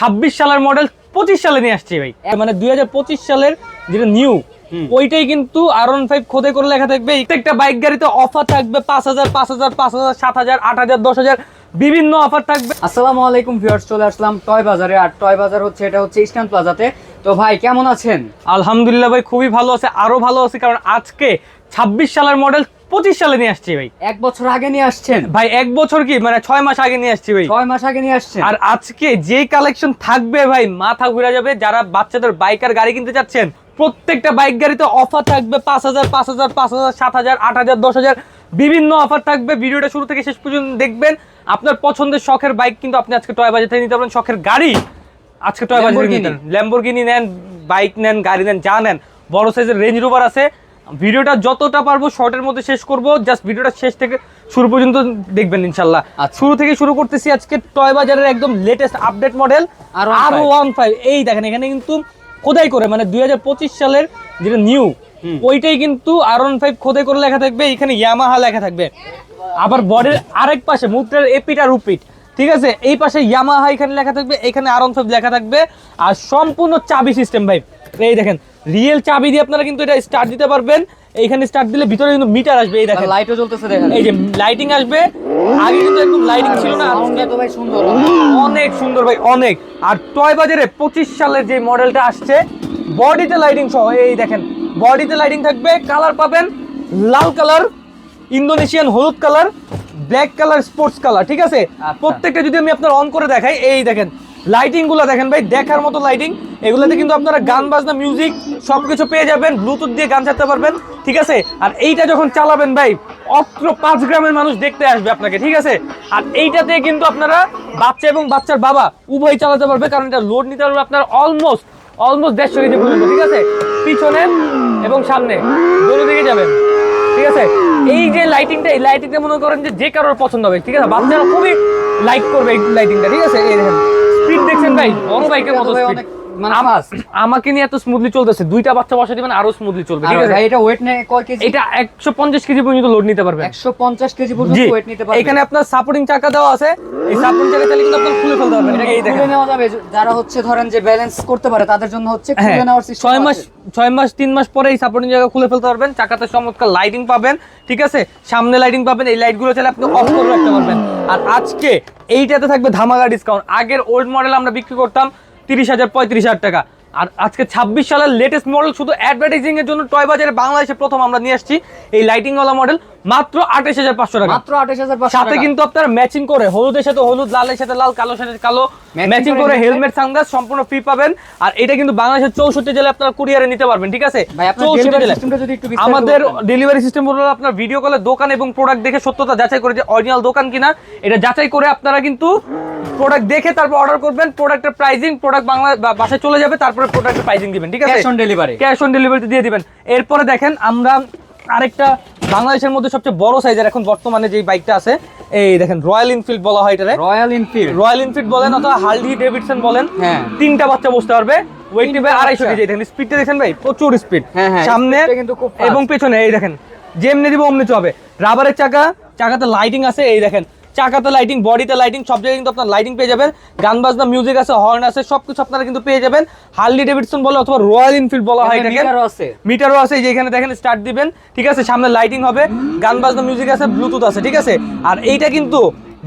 ছাব্বিশ সালের মডেল পঁচিশ সালে নিয়ে আসছি ভাই। মানে দুই হাজার পঁচিশ সালের যেটা নিউ ওইটাই কিন্তু আর ওয়ান ফাইভ খোদে করে লেখা থাকবে। প্রত্যেকটা বাইক গাড়িতে অফার থাকবে পাঁচ হাজার পাঁচ হাজার পাঁচ হাজার সাত হাজার আট হাজার দশ হাজার বিভিন্ন অফার থাকবে। আসসালামু আলাইকুম ভিউয়ার্স চলে আসলাম টয় বাজারে আর টয় বাজার হচ্ছে এটা হচ্ছে ইস্টার্ন প্লাজাতে তো ভাই কেমন আছেন? আলহামদুলিল্লাহ ভাই খুবই ভালো আছে আরও ভালো আছে কারণ আজকে ছাব্বিশ সালের মডেল পঁচিশ সালে নিয়ে আসছি ভাই। এক বছর আগে নিয়ে আসছেন? ভাই এক বছর কি? মানে ছয় মাস আগে নিয়ে আসছি ভাই। ছয় মাস আগে নিয়ে আসছেন? আর আজকে যে কালেকশন থাকবে ভাই মাথা ঘুরে যাবে যারা বাচ্চাদের বাইক আর গাড়ি কিনতে চাচ্ছেন প্রত্যেকটা বাইক গাড়িতে অফার থাকবে পাঁচ হাজার পাঁচ হাজার পাঁচ হাজার সাত হাজার আট হাজার দশ হাজার বিভিন্ন অফার থাকবে। ভিডিওটা শুরু থেকে শেষ পর্যন্ত দেখবেন। আপনার পছন্দের শখের বাইক কিন্তু আপনি আজকে টয় বাজার থেকে নিতে পারবেন। শখের গাড়ি আজকে টয় বাজার। নিতে ল্যাম্বরগিনি নেন বাইক নেন গাড়ি নেন যা নেন বড় সাইজের রেঞ্জ রোভার আছে। ভিডিওটা যতটা পারব শর্টের মধ্যে শেষ করব। জাস্ট ভিডিওটা শেষ থেকে শুরু পর্যন্ত দেখবেন ইনশাল্লাহ। আচ্ছা। শুরু থেকে শুরু করতেছি আজকে টয় বাজারের একদম latest update model R15 R one five এই দেখেন এখানে কিন্তু খোদাই করে মানে দুই হাজার পঁচিশ সালের যেটা নিউ ওইটাই কিন্তু আর ওয়ান ফাইভ খোদাই করে লেখা থাকবে। এখানে ইয়ামাহা লেখা থাকবে। আবার বডির আরেক পাশে মুদ্রার এপিট আর উপিট ঠিক আছে? এই পাশে ইয়ামাহা এখানে লেখা থাকবে এখানে আর ফাইভ লেখা থাকবে। আর সম্পূর্ণ চাবি সিস্টেম ভাই। এই দেখেন রিয়েল চাবি দিয়ে আপনারা কিন্তু এটা স্টার্ট দিতে পারবেন। এইখানে স্টার্ট দিলে ভিতরে কিন্তু মিটার আসবে এই দেখেন। লাইটও জ্বলতেছে দেখেন। এই যে লাইটিং আসবে। আগে কিন্তু একদম লাইটিং ছিল না সাউন্ডটা তো ভাই সুন্দর। অনেক সুন্দর ভাই অনেক। আর টয় বাজারে পঁচিশ সালের যে মডেলটা আসছে বডিতে লাইটিং সহ এই দেখেন বডিতে লাইটিং থাকবে কালার পাবেন লাল কালার ইন্দোনেশিয়ান হলুদ colour black colour sports colour ঠিক আছে? আচ্ছা। প্রত্যেকটা যদি আমি আপনার অন করে দেখাই এই দেখেন লাইটিংগুলো দেখেন ভাই দেখার মতো লাইটিং এগুলোতে কিন্তু আপনারা গান বাজনা মিউজিক সবকিছু পেয়ে যাবেন ব্লুটুথ দিয়ে গান চালাতে পারবেন ঠিক আছে? আর এইটা যখন চালাবেন ভাই অত্র পাঁচ গ্রামের মানুষ দেখতে আসবে আপনাকে ঠিক আছে? আর এইটাতে কিন্তু আপনারা বাচ্চা এবং বাচ্চার বাবা উভয় চালাতে পারবে কারণ এটা লোড নিতে পারবে আপনার অলমোস্ট অলমোস্ট দেড়শো কেজি পর্যন্ত ঠিক আছে? পিছনে এবং সামনে দোনো দিকে যাবেন। আছে? এই যে লাইটিংটা এই লাইটিংটা মনে করেন যে যে কারোর পছন্দ হবে ঠিক আছে? বাচ্চারা খুবই লাইক করবে এই লাইটিংটা ঠিক আছে? এই দেখেন স্পিড দেখছেন ভাই? বড় বাইকের মতো। অনেক মানে। আমাকে নিয়ে এত স্মুথলি চলতেছে দুইটা বাচ্চা বসে দিবেন আরও স্মুথলি চলবে ঠিক আছে? এটা ওয়েট নেয় কয় কেজি? এটা একশো পঞ্চাশ কেজি পর্যন্ত লোড নিতে পারবে একশো পঞ্চাশ কেজি পর্যন্ত ওয়েট নিতে পারবে এখানে আপনার সাপোর্টিং চাকা দেওয়া আছে। এই সাপোর্টিং চাকা চালিয়ে কিন্তু আপনার খুলে ফেলতে পারবেন এটা এই দেখেন। নেওয়া যাবে। যারা হচ্ছে ধরেন যে ব্যালেন্স করতে পারে তাদের জন্য হচ্ছে হ্যাঁ খুলে নেওয়ার সিস্টেম ছয় মাস মাস মাস পরে এই সাপোর্টিং জায়গা খুলে ফেলতে পারবেন। চাকাতে চমৎকার লাইটিং পাবেন ঠিক আছে? সামনে লাইটিং পাবেন এই লাইটগুলো চাইলে আপনি অফ করে রাখতে পারবেন। আর আজকে এইটাতে থাকবে ধামাকা ডিসকাউন্ট আগের ওল্ড মডেল আমরা বিক্রি করতাম তিরিশ হাজার পঁয়ত্রিশ হাজার টাকা। আর আজকে ছাব্বিশ সালের লেটেস্ট মডেল শুধু অ্যাডভার্টাইজিং এর জন্য টয় বাজারে বাংলাদেশে প্রথম আমরা নিয়ে আসছি এই লাইটিং ওয়ালা মডেল মাত্র আঠাশ হাজার পাঁচশো টাকা। মাত্র আঠাশ হাজার সাথে কিন্তু আপনারা ম্যাচিং করে হলুদের সাথে হলুদ লালের সাথে লাল কালোর সাথে কালো ম্যাচিং করে হেলমেট সানগ্লাস সম্পূর্ণ ফ্রি পাবেন। আর এটা কিন্তু বাংলাদেশের চৌষট্টি জেলায় আপনারা কুরিয়ারে নিতে পারবেন ঠিক আছে? চৌষট্টি জেলায়। আমাদের ডেলিভারি সিস্টেম হলো আপনার ভিডিও কলে দোকান এবং প্রোডাক্ট দেখে সত্যতা যাচাই করে যে অরিজিনাল দোকান কিনা। এটা যাচাই করে আপনারা কিন্তু প্রোডাক্ট দেখে তারপর অর্ডার করবেন। প্রোডাক্টের প্রাইজিং প্রোডাক্ট বাংলা বাসায় চলে যাবে তারপরে প্রোডাক্টের প্রাইজিং দিবেন ঠিক আছে? Cash on delivery cash on ডেলিভারিতে দিয়ে দিবেন। এরপরে দেখেন আমরা আরেকটা বাংলাদেশের মধ্যে সবচেয়ে বড় সাইজের এখন বর্তমানে যে বাইকটা আছে এই দেখেন রয়্যাল ইনফিল্ড বলা হয় এটারে রয়্যাল ইনফিল্ড রয়্যাল ইনফিল্ড বলেন অথবা হার্লি ডেভিডসন বলেন হ্যাঁ। তিনটা বাচ্চা বসতে পারবে। ওয়েট ভাই নিবে আড়াইশো। কেজি দেখেন স্পিডটা দেখেন ভাই প্রচুর স্পিড হ্যাঁ, হ্যাঁ, সামনে কিন্তু খুব এবং পেছনে এই দেখেন যেমনি দিব অমনি চলবে রাবারের চাকা চাকাতে লাইটিং আছে এই দেখেন চাকাতে লাইটিং বডিতে লাইটিং সব জায়গায় কিন্তু আপনার লাইটিং পেয়ে যাবেন। গান বাজনা মিউজিক আছে হর্ন আছে সবকিছু আপনারা কিন্তু পেয়ে যাবেন। হার্লি ডেভিডসন বলে অথবা রয়্যাল এনফিল্ড বলা হয় এটাকে। মিটারও আছে। যে এখানে দেখেন স্টার্ট দিবেন। ঠিক আছে সামনে লাইটিং হবে গান বাজনা মিউজিক আছে ব্লুটুথ আছে ঠিক আছে? আর এইটা কিন্তু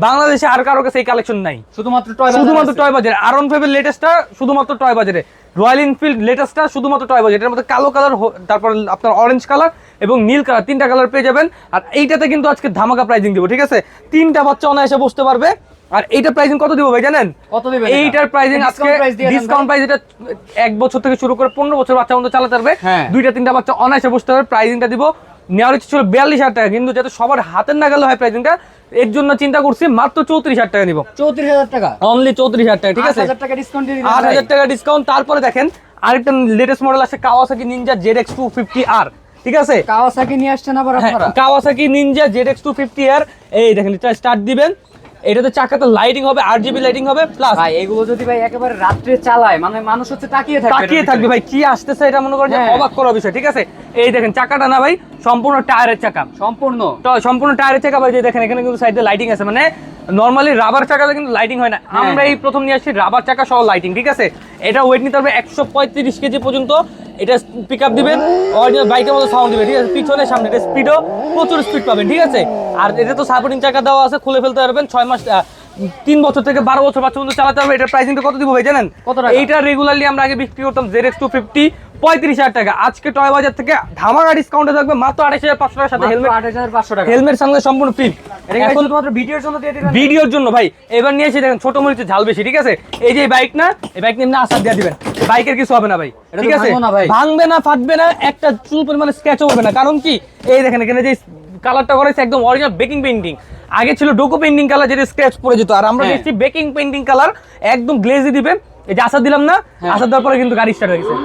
বাংলাদেশে আর কারও কাছে এই কালেকশন নাই। শুধুমাত্র টয় শুধুমাত্র টয় বাজারে আর ওয়ান ফাইভের লেটেস্টটা শুধুমাত্র টয় বাজারে রয়্যাল এনফিল্ড লেটেস্টটা শুধুমাত্র টয় বাজারে এটার মধ্যে কালো কালার তারপর আপনার অরেঞ্জ কালার এবং নীল কালার তিনটা কালার পেয়ে যাবেন। আর এইটাতে কিন্তু আজকে ধামাকা প্রাইজিং দিব ঠিক আছে? তিনটা বাচ্চা অনায়াসে বসতে পারবে। আর এইটা প্রাইজিং কত দিব ভাই জানেন? কত দিবেন এইটার প্রাইজিং আজকে ডিসকাউন্ট প্রাইস এটা এক বছর থেকে শুরু করে পনেরো বছর বাচ্চা মতো চালাতে পারবে। হ্যাঁ। দুইটা তিনটা বাচ্চা অনায়াসে বসতে পারবে প্রাইজিংটা দিব। নেওয়ার ইচ্ছে ছিল বিয়াল্লিশ হাজার টাকা কিন্তু যাতে সবার হাতের না নাগালে হয় প্রাইজিংটা এর জন্য চিন্তা করছি মাত্র চৌত্রিশ হাজার টাকা নিব। চৌত্রিশ হাজার টাকা? অনলি চৌত্রিশ হাজার টাকা ঠিক আছে? হাজার টাকা ডিসকাউন্ট আট হাজার টাকা ডিসকাউন্ট তারপরে দেখেন আরেকটা লেটেস্ট মডেল আছে Kawasaki Ninja Z X two fifty R ঠিক আছে? কাওয়াসাকি নিয়ে আসছেন আবার হ্যাঁ, আপনারা? Kawasaki Ninja two fifty R এই দেখেন এটা স্টার্ট দিবেন। এটাতে চাকাতে লাইটিং হবে আট জিবি লাইটিং হবে প্লাস ভাই এগুলো যদি ভাই একেবারে রাত্রে চালায় মানে মানুষ হচ্ছে তাকিয়ে থাকবে তাকিয়ে থাকবে ভাই কি আসতেছে এটা মনে করেন যে হ্যাঁ। অবাক করা বিষয় ঠিক আছে? এই দেখেন চাকাটা না ভাই সম্পূর্ণ টায়ারের চাকা। সম্পূর্ণ। তো সম্পূর্ণ টায়ারের চাকা ভাই যে দেখেন এখানে কিন্তু সাইডে লাইটিং আছে মানে নর্মালি রাবার চাকাতে কিন্তু লাইটিং হয় না। হ্যাঁ, আমরা এই প্রথম নিয়ে আসছি রাবার চাকা সহ লাইটিং ঠিক আছে? এটা ওয়েট নিতে হবে একশো পঁয়ত্রিশ কেজি পর্যন্ত। এটা পিক আপ দিবেন অরিজিনাল বাইকের মতো সাউন্ড দিবে ঠিক আছে? পিছনে সামনে এটা স্পিডও প্রচুর স্পিড পাবেন ঠিক আছে? আর এটা তো সাপোর্টিং চাকা দেওয়া আছে খুলে ফেলতে পারবেন ছয় মাস তিন বছর থেকে বারো বছর বাচ্চা পর্যন্ত চালাতে হবে এটার প্রাইসিংটা কত দিব ভাই জানেন? কত এইটা রেগুলারলি আমরা আগে বিক্রি করতাম জেড এক্স টু ফিফটি পঁয়ত্রিশ হাজার টাকা। আজকে টয় বাজার থেকে ধামাকা ডিসকাউন্টে থাকবে মাত্র আঠাশ হাজার পাঁচশো টাকার সাথে হেলমেট আঠাশ হাজার পাঁচশো টাকা। হেলমেট সঙ্গে সম্পূর্ণ ফ্রি ভিডিওর জন্য দিবেন। ভাই। এবার নিয়ে এসে দেখেন ছোট মরিচে ঝাল বেশি ঠিক আছে? এই যে বাইক না এই বাইক নিয়ে আসার দিয়ে দিবেন। বাইকের কিছু হবে না ভাই। ঠিক আছে? ভাঙবো না ফাটবে না একটা চুল পরিমাণে স্ক্র্যাচও হবে না। কারণ কি? এই দেখেন এখানে যে কালারটা করেছে একদম অরিজিনাল বেকিং পেইন্টিং আগে ছিল ডোকো পেইন্টিং কালার যেটা স্ক্র্যাচ পড়ে যেত। আর আমরা দেখছি বেকিং পেইন্টিং কালার একদম গ্লেজি দিবে এই যে আসার দিলাম না হ্যাঁ। আসার দেওয়ার পরে কিন্তু গাড়ি স্টার্ট হয়ে গেছে।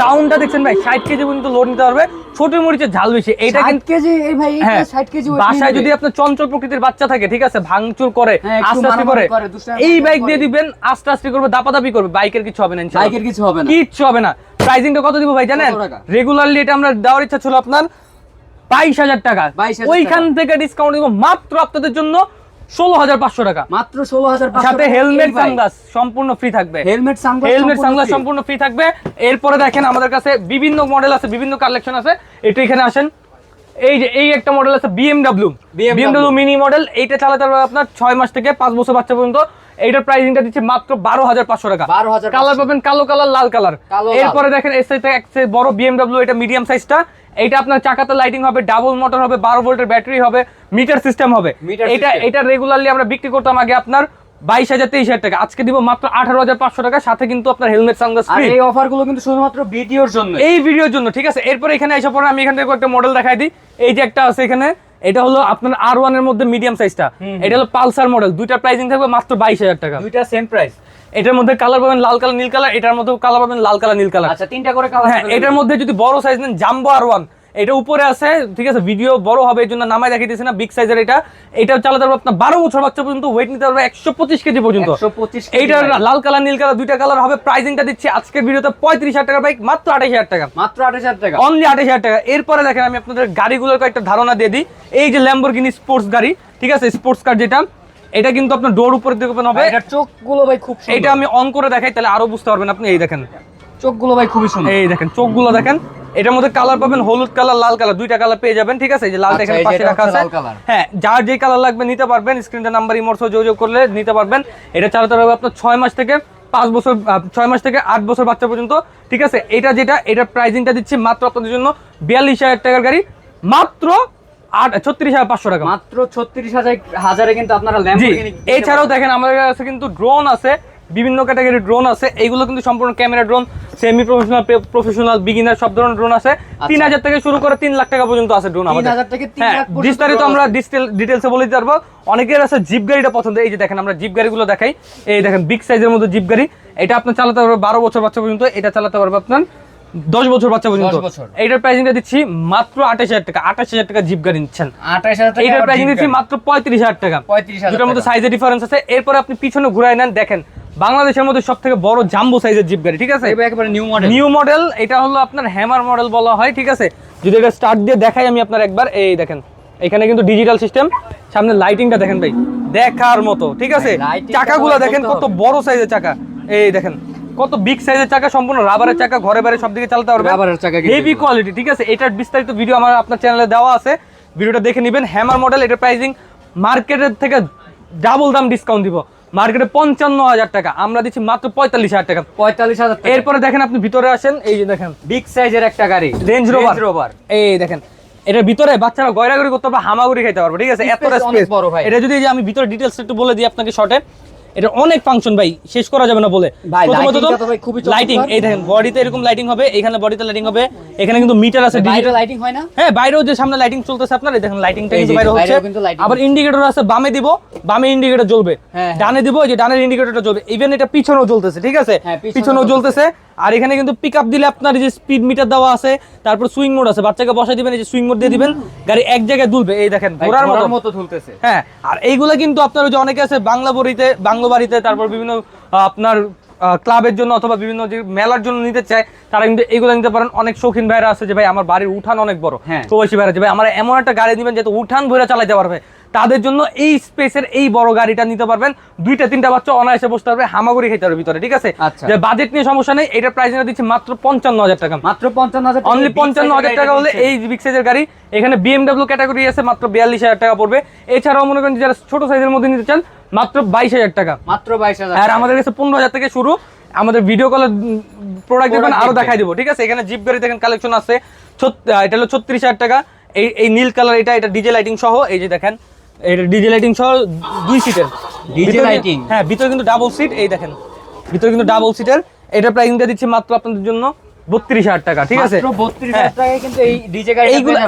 সাউন্ডটা দেখছেন ভাই ষাট কেজি পর্যন্ত লোড নিতে পারবে ছোট মরিচের ঝাল বেশি। এইটা কেজি? এই ভাই হ্যাঁ ষাট কেজি বাসায় যদি আপনার চঞ্চল প্রকৃতির বাচ্চা থাকে ঠিক আছে ভাঙচুর করে হ্যাঁ, আস্তে আস্তে করে এই বাইক দিয়ে দিবেন আস্তে আস্তে করবে দাপাদাপি করবে বাইকের কিছু হবে না বাইকের কিছু হবে না। কিচ্ছু হবে না। প্রাইসিংটা কত দিব ভাই জানেন? রেগুলারলি এটা আমরা দেওয়ার ইচ্ছা ছিল আপনার বাইশ হাজার টাকা। ওইখান থেকে ডিসকাউন্ট দিব মাত্র আপনাদের জন্য ষোলো হাজার পাঁচশো টাকা। মাত্র ষোলো হাজার সাথে হেলমেট সানগ্লাস সম্পূর্ণ ফ্রি থাকবে। হেলমেট সানগ্লাস হেলমেট সানগ্লাস সম্পূর্ণ ফ্রি থাকবে। এরপরে দেখেন আমাদের কাছে বিভিন্ন মডেল আছে বিভিন্ন কালেকশন আছে। একটু এখানে আসেন। এই যে এই একটা মডেল আছে BMW BMW BMW mini model এইটা চালাতে পারবে আপনার ছয় মাস থেকে পাঁচ বছর বাচ্চা পর্যন্ত। এইটার প্রাইসিংটা দিচ্ছে মাত্র বারো হাজার পাঁচশো টাকা। 12,500 কালার পাবেন কালো কালার লাল কালার এরপরে দেখেন এর একটা বড় বিএমডব্লিউ এটা মিডিয়াম সাইজটা এইটা আপনার চাকাতে লাইটিং হবে ডাবল মোটর হবে বারো ভোল্টের ব্যাটারি হবে মিটার সিস্টেম হবে। এটা এটা রেগুলারলি আমরা বিক্রি করতাম আগে আপনার বাইশ হাজার তেইশ হাজার টাকা। আজকে দিব মাত্র আঠারো হাজার পাঁচশো টাকা সাথে কিন্তু আপনার হেলমেট সানগ্লাস ফ্রি এই অফারগুলো কিন্তু শুধুমাত্র ভিডিওর জন্য এই ভিডিওর জন্য ঠিক আছে? এরপরে এখানে এসে পরে আমি এখান থেকে একটা মডেল দেখাই দিই। এই যে একটা আছে এখানে এটা হলো আপনার আর ওয়ানের মধ্যে মিডিয়াম সাইজটা এটা হলো পালসার মডেল দুইটা প্রাইসিং থাকবে মাত্র বাইশ হাজার টাকা। দুইটা সেম প্রাইস এটার মধ্যে কালার পাবেন লাল কালার নীল কালার এটার মধ্যে কালার পাবেন লাল কালার নীল কালার আচ্ছা তিনটা করে কালার হ্যাঁ এটার মধ্যে যদি বড় সাইজ নেন জাম্বো আর ওয়ান এটা উপরে আছে ঠিক আছে ভিডিও বড় হবে এই জন্য নামায় দেখাইতেছি না বিগ সাইজের এটা। এটা চালাতে পারবে আপনার বারো বছর বাচ্চা পর্যন্ত ওয়েট নিতে পারবে একশো পঁচিশ কেজি পর্যন্ত। এইটার লাল কালার নীল কালার দুইটা কালার হবে। প্রাইসিংটা দিচ্ছি আজকের ভিডিওতে পঁয়ত্রিশ হাজার টাকা বাইক মাত্র আঠাশ হাজার টাকা। মাত্র আঠাশ হাজার টাকা। অনলি আঠাশ হাজার টাকা। এরপরে দেখেন আমি আপনাদের গাড়িগুলোর কয়েকটা ধারণা দিয়ে দিই। এই যে ল্যাম্বরগিনি স্পোর্টস গাড়ি ঠিক আছে স্পোর্টস কার যেটা এটা কিন্তু আপনার ডোর উপরে দিকে হবে। এটার চোখগুলো ভাই খুব এটা আমি অন করে দেখাই তাহলে আরও বুঝতে পারবেন আপনি। এই দেখেন। চোখগুলো ভাই খুবই সুন্দর। এই দেখেন চোখগুলো দেখেন। এটার মধ্যে কালার পাবেন হলুদ কালার লাল কালার দুইটা কালার পেয়ে যাবেন ঠিক আছে? এই যে লালটা আচ্ছা, এখানে পাশে এটা রাখা আছে। হ্যাঁ যার যে কালার লাগবে নিতে পারবেন স্ক্রিনটা নাম্বার ইমোর সহ যোগাযোগ করলে নিতে পারবেন। এটা চালাতে পারবে আপনার ছয় মাস থেকে পাঁচ বছর ছয় মাস থেকে আট বছর বাচ্চা পর্যন্ত ঠিক আছে? এটা যেটা এটার প্রাইজিংটা দিচ্ছি মাত্র আপনাদের জন্য বিয়াল্লিশ হাজার টাকার গাড়ি মাত্র আট ছত্রিশ হাজার পাঁচশো টাকা। মাত্র ছত্রিশ হাজার হাজারে কিন্তু আপনারা জি এছাড়াও দেখেন আমাদের কাছে কিন্তু ড্রোন আছে। বিভিন্ন ক্যাটাগরির ড্রোন আছে এইগুলো কিন্তু সম্পূর্ণ camera drone semi professional professional beginner সব ধরনের ড্রোন আছে। তিন হাজার থেকে শুরু করে তিন লাখ টাকা পর্যন্ত আছে ড্রোন আমাদের। 3,000 থেকে 3 হ্যাঁ বিস্তারিত আমরা। ডিটেলসে বলে দিতে পারব। অনেকের আছে জিপ গাড়িটা পছন্দ এই যে দেখেন আমরা জিপ গাড়িগুলো দেখাই। এই দেখেন বিগ সাইজের মধ্যে জিপ গাড়ি। এটা আপনার চালাতে পারবে বারো বছর বাচ্চা পর্যন্ত এটা চালাতে পারবে আপনার দশ বছর বাচ্চা পর্যন্ত। 10 বছর। এইটার প্রাইসিংটা দিচ্ছি মাত্র আঠাশ হাজার টাকা। আঠাশ হাজার টাকা জিপ গাড়ি নিচ্ছেন। আঠাশ হাজার টাকা এইটার প্রাইসিং দিচ্ছি মাত্র পঁয়ত্রিশ হাজার টাকা। পঁয়ত্রিশ হাজার মধ্যে সাইজের ডিফারেন্স আছে। এরপরে আপনি পিছনে ঘুরাই নেন দেখেন। বাংলাদেশের মধ্যে সব থেকে বড় জাম্বো সাইজের জিপ গাড়ি ঠিক আছে? একেবারে নিউ মডেল নিউ মডেল এটা হলো আপনার হ্যামার মডেল বলা হয় ঠিক আছে? যদি এটা স্টার্ট দিয়ে দেখাই আমি আপনার একবার এই দেখেন এখানে কিন্তু ডিজিটাল সিস্টেম সামনে লাইটিংটা দেখেন ভাই দেখার মতো ঠিক আছে? চাকাগুলো দেখেন কত বড় সাইজের চাকা এই দেখেন কত বিগ সাইজের চাকা সম্পূর্ণ রাবারের চাকা ঘরে বাইরে সব দিকে চালাতে পারবে রাবারের চাকা হেভি কোয়ালিটি ঠিক আছে? এটার বিস্তারিত ভিডিও আমার আপনার চ্যানেলে দেওয়া আছে ভিডিওটা দেখে নেবেন হ্যামার মডেল এটার প্রাইসিং মার্কেটের থেকে ডাবল দাম ডিসকাউন্ট দিব। মার্কেটে পঞ্চান্ন হাজার টাকা। আমরা দিচ্ছি মাত্র পঁয়তাল্লিশ হাজার টাকা। পঁয়তাল্লিশ হাজার এরপরে দেখেন আপনি ভিতরে আসেন এই যে দেখেন। বিগ সাইজের একটা গাড়ি। রেঞ্জ রোভার রোভার এই দেখেন এটার ভিতরে বাচ্চারা গয়রাগরি করতে পারবে হামাগুড়ি খাইতে পারবে ঠিক আছে? এত স্পেস বড় ভাই। এটা যদি আমি ভিতরে ডিটেলস একটু বলে দিই আপনাকে শর্টে এটা অনেক ফাংশন ভাই শেষ করা যাবে না বলে। প্রথমত তো। লাইটিং এই দেখেন বডিতে এরকম লাইটিং হবে এখানে বডিতে লাইটিং হবে এখানে কিন্তু মিটার আছে বাইরে ডিজিটাল লাইটিং হয় না? হ্যাঁ বাইরেও যে সামনে লাইটিং চলতেছে আপনার এই দেখেন লাইটিংটা কিন্তু বাইরে হচ্ছে। আবার ইন্ডিকেটর আছে বামে দিব বামে ইন্ডিকেটর জ্বলবে। হ্যাঁ, ডানে দিব যে ডানের ইন্ডিকেটরটা জ্বলবে। ইভেন এটা পিছনেও জ্বলতেছে ঠিক আছে? হ্যাঁ, পিছনেও জ্বলতেছে। আর এখানে কিন্তু পিক আপ দিলে আপনার যে স্পিড মিটার দেওয়া আছে তারপর সুইং মোড আছে। বাচ্চাকে বসাই দিবেন এই যে সুইং মোড দিয়ে দিবেন গাড়ি এক জায়গায় দুলবে এই দেখেন ঘোরার মতো। ঝুলতেছে হ্যাঁ আর এইগুলা কিন্তু আপনার যে অনেকে আছে বাংলা বাড়িতে বাংলো বাড়িতে তারপর বিভিন্ন আপনার ক্লাবের জন্য অথবা বিভিন্ন যে মেলার জন্য নিতে চায় তারা কিন্তু এগুলো নিতে পারেন। অনেক শৌখিন ভাইরা আছে যে ভাই আমার বাড়ির উঠান অনেক বড়। হ্যাঁ। প্রবাসী ভাইরা যে ভাই আমার এমন একটা গাড়ি দিবেন যেহেতু উঠান ভরে চালাইতে পারবে। তাদের জন্য এই স্পেসের এই বড় গাড়িটা নিতে পারবেন। দুইটা তিনটা বাচ্চা অনায়াসে বসতে পারবে হামাগুড়ি খেতে পারবে ভিতরে ঠিক আছে? আচ্ছা। যে বাজেট নিয়ে সমস্যা নেই এটার প্রাইস দিচ্ছে মাত্র পঞ্চান্ন হাজার টাকা। মাত্র পঞ্চান্ন হাজার অনলি পঞ্চান্ন হাজার টাকা হলে এই বিগ সাইজের গাড়ি। এখানে বিএমডাব্লিউ ক্যাটাগরি আছে মাত্র বিয়াল্লিশ হাজার টাকা পড়বে। এছাড়াও মনে করেন যারা ছোট সাইজের মধ্যে নিতে চান মাত্র বাইশ হাজার টাকা। মাত্র বাইশ হাজার আর আমাদের কাছে পনেরো হাজার থেকে শুরু। আমাদের ভিডিও কলের প্রোডাক্ট দেখবেন আরও দেখাই দিব ঠিক আছে? এখানে জিপ গাড়ি দেখেন কালেকশন আছে। এটা হলো ছত্রিশ হাজার টাকা। এই এই নীল কালার এটা এটা ডিজে লাইটিং সহ এই যে দেখেন। এটা ডিজে লাইটিং সহ দুই সিটের ডিজে ভিতরে- হ্যাঁ ভিতরে কিন্তু ডাবল সিট এই দেখেন। ভিতরে কিন্তু ডাবল সিটের এটা প্রাইসিংটা দিচ্ছি মাত্র আপনাদের জন্য বত্রিশ হাজার টাকা ঠিক আছে? হ্যাঁ।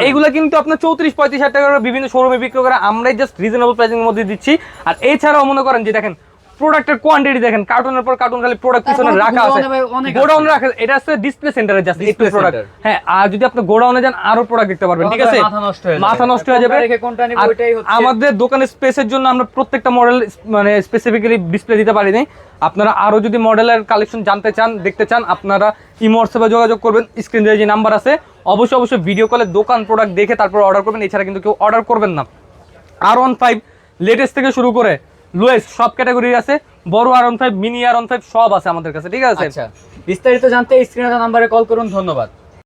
এইগুলো কিন্তু আপনার চৌত্রিশ পঁয়ত্রিশ হাজার টাকা বিভিন্ন শোরুমে বিক্রি করে আমরাই জাস্ট রিজনেবল প্রাইসিং মধ্যে দিচ্ছি। আর এছাড়াও মনে করেন যে দেখেন প্রোডাক্টের কোয়ান্টিটি দেখেন কার্টুনের পর কার্টুন খালি প্রোডাক্ট পিছনে তারপরে রাখা আছে। গোডাউনে। রাখা এটা আছে ডিসপ্লে সেন্টারে জাস্ট একটু প্রোডাক্ট হ্যাঁ আর যদি আপনি গোডাউনে যান আরও প্রোডাক্ট দেখতে পারবেন ঠিক আছে? মাথা নষ্ট হয়ে যাবে। মাথা নষ্ট হয়ে যাবে। কোনটা রেখে কোনটা নিবো ওইটাই হচ্ছে- আমাদের দোকানের স্পেসের জন্য আমরা প্রত্যেকটা মডেল মানে স্পেসিফিক্যালি ডিসপ্লে দিতে পারিনি। আপনারা আরও যদি মডেলের কালেকশন জানতে চান দেখতে চান আপনারা ইমো হোয়াটসঅ্যাপে যোগাযোগ করবেন। স্ক্রিনে যে নাম্বার আছে অবশ্যই অবশ্যই ভিডিও কলে দোকান প্রোডাক্ট দেখে তারপর অর্ডার করবেন। এছাড়া কিন্তু কেউ অর্ডার করবেন না। আর ওয়ান ফাইভ লেটেস্ট থেকে শুরু করে লোয়েস্ট সব ক্যাটাগরি আছে। বড় R one five mini R one five সব আছে আমাদের কাছে, ঠিক আছে? আচ্ছা। বিস্তারিত জানতে স্ক্রিনে নাম্বারে কল করুন, ধন্যবাদ।